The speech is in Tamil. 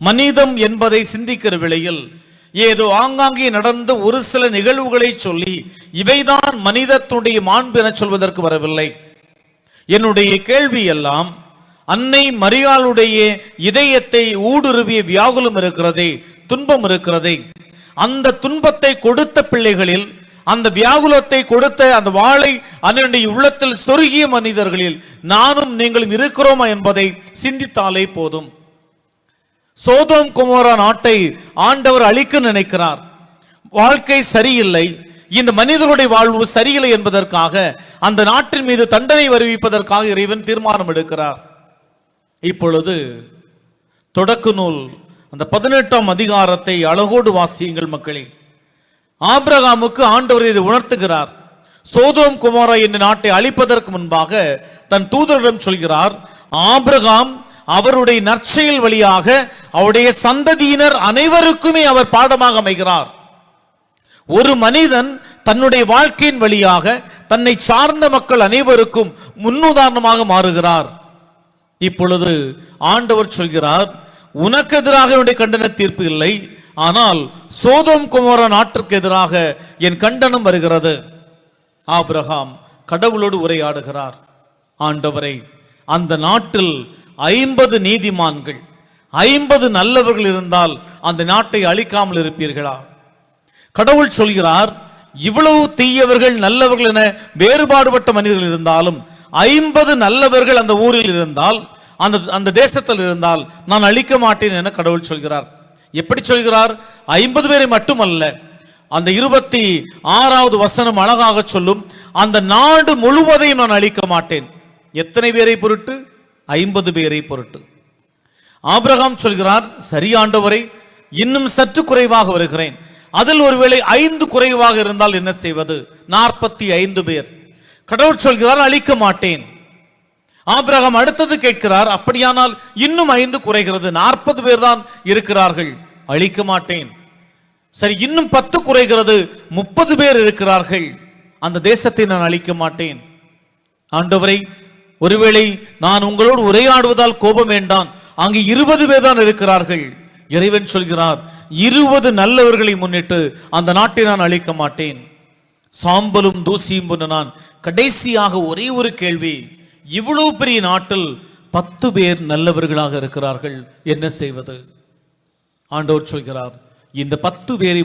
மனிதம் என்பதை சிந்திக்கிற வேளையில் ஏதோ ஆங்காங்கே நடந்த ஒரு சில நிகழ்வுகளை சொல்லி இவைதான் மனிதத்துடைய மாண்பு என சொல்வதற்கு வரவில்லை. என்னுடைய கேள்வி எல்லாம் அன்னை மரியாளுடைய இதயத்தை ஊடுருவிய வியாகுலம் இருக்கிறதே துன்பம் இருக்கிறதே. அந்த துன்பத்தை கொடுத்த பிள்ளைகளில் அந்த வியாகுலத்தை கொடுத்த அந்த வாளை அன்னுடைய உள்ளத்தில் சொருகிய மனிதர்களில் நானும் நீங்களும் இருக்கிறோமா என்பதை சிந்தித்தாலே போதும். சோதோம் குமோரா நாட்டை ஆண்டவர் அழிக்க நினைக்கிறார். வாழ்க்கை சரியில்லை. இந்த மனிதர்களுடைய வாழ்வு சரியில்லை என்பதற்காக அந்த நாட்டின் மீது தண்டனை வருவிப்பதற்காக இறைவன் தீர்மானம் எடுக்கிறார். இப்பொழுது தொடக்க நூல் அந்த பதினெட்டாம் அதிகாரத்தை அழகோடு வாசியுங்கள் மக்களே. ஆபிரகாமுக்கு ஆண்டவர் இதை உணர்த்துகிறார். சோதோம் குமாரா என்ற நாட்டை அழிப்பதற்கு முன்பாக தன் தூதரிடம் சொல்கிறார் ஆபிரகாம் அவருடைய நற்செயல் வழியாக அவருடைய சந்ததியினர் அனைவருக்குமே அவர் பாடமாக அமைகிறார். ஒரு மனிதன் தன்னுடைய வாழ்க்கையின் வழியாக தன்னை சார்ந்த மக்கள் அனைவருக்கும் முன்னுதாரணமாக மாறுகிறார். இப்பொழுது ஆண்டவர் சொல்கிறார் உனக்கு எதிராக என்னுடைய கண்டன தீர்ப்பு இல்லை. ஆனால் சோதோம் குமார நாட்டிற்கு எதிராக என் கண்டனம் வருகிறது. ஆபிரகாம் கடவுளோடு உரையாடுகிறார். ஆண்டவரை அந்த நாட்டில் ஐம்பது நீதிமான்கள் ஐம்பது நல்லவர்கள் இருந்தால் அந்த நாட்டை அழிக்காமல் இருப்பீர்களா? கடவுள் சொல்கிறார் இவ்வளவு தீயவர்கள் நல்லவர்கள் என வேறுபாடுபட்ட மனிதர்கள் இருந்தாலும் ஐம்பது நல்லவர்கள் அந்த ஊரில் இருந்தால் அந்த அந்த தேசத்தில் இருந்தால் நான் அழிக்க மாட்டேன் என கடவுள் சொல்கிறார். எப்படி சொல்கிறார்? ஐம்பது பேரை மட்டுமல்ல அந்த இருபத்தி ஆறாவது வசனம் அழகாக சொல்லும் அந்த நாடு முழுவதையும் நான் அழிக்க மாட்டேன். எத்தனை பேரை பொருட்டு? ஐம்பது பேரை பொருட்டு. ஆபிரகாம் சொல்கிறார் சரியாண்டவரை இன்னும் சற்று குறைவாக வருகிறேன். அதில் ஒருவேளை ஐந்து குறைவாக இருந்தால் என்ன செய்வது? நாற்பத்தி ஐந்து பேர். கடவுள் சொல்கிறார் அழிக்க மாட்டேன். ஆபிரகம் அடுத்தது கேட்கிறார் அப்படியானால் இன்னும் ஐந்து குறைகிறது. நாற்பது பேர் தான் இருக்கிறார்கள். அழிக்க மாட்டேன். சரி இன்னும் பத்து குறைகிறது. முப்பது பேர் இருக்கிறார்கள். அந்த தேசத்தை நான் அழிக்க மாட்டேன். ஆண்டவரை ஒருவேளை நான் உங்களோடு உரையாடுவதால் கோபம் வேண்டாம். அங்கு இருபது பேர் தான் இருக்கிறார்கள். இறைவன் சொல்கிறார் இருபது நல்லவர்களை முன்னிட்டு அந்த நாட்டை நான் அழிக்க மாட்டேன். சாம்பலும் தூசியும் பொண்ணு நான் கடைசியாக ஒரே ஒரு கேள்வி இவ்வளவு பெரிய நாட்டில் பத்து பேர் நல்லவர்களாக இருக்கிறார்கள் என்ன செய்வது? ஆண்டவர் சொல்கிறார் இந்த பத்து பேரை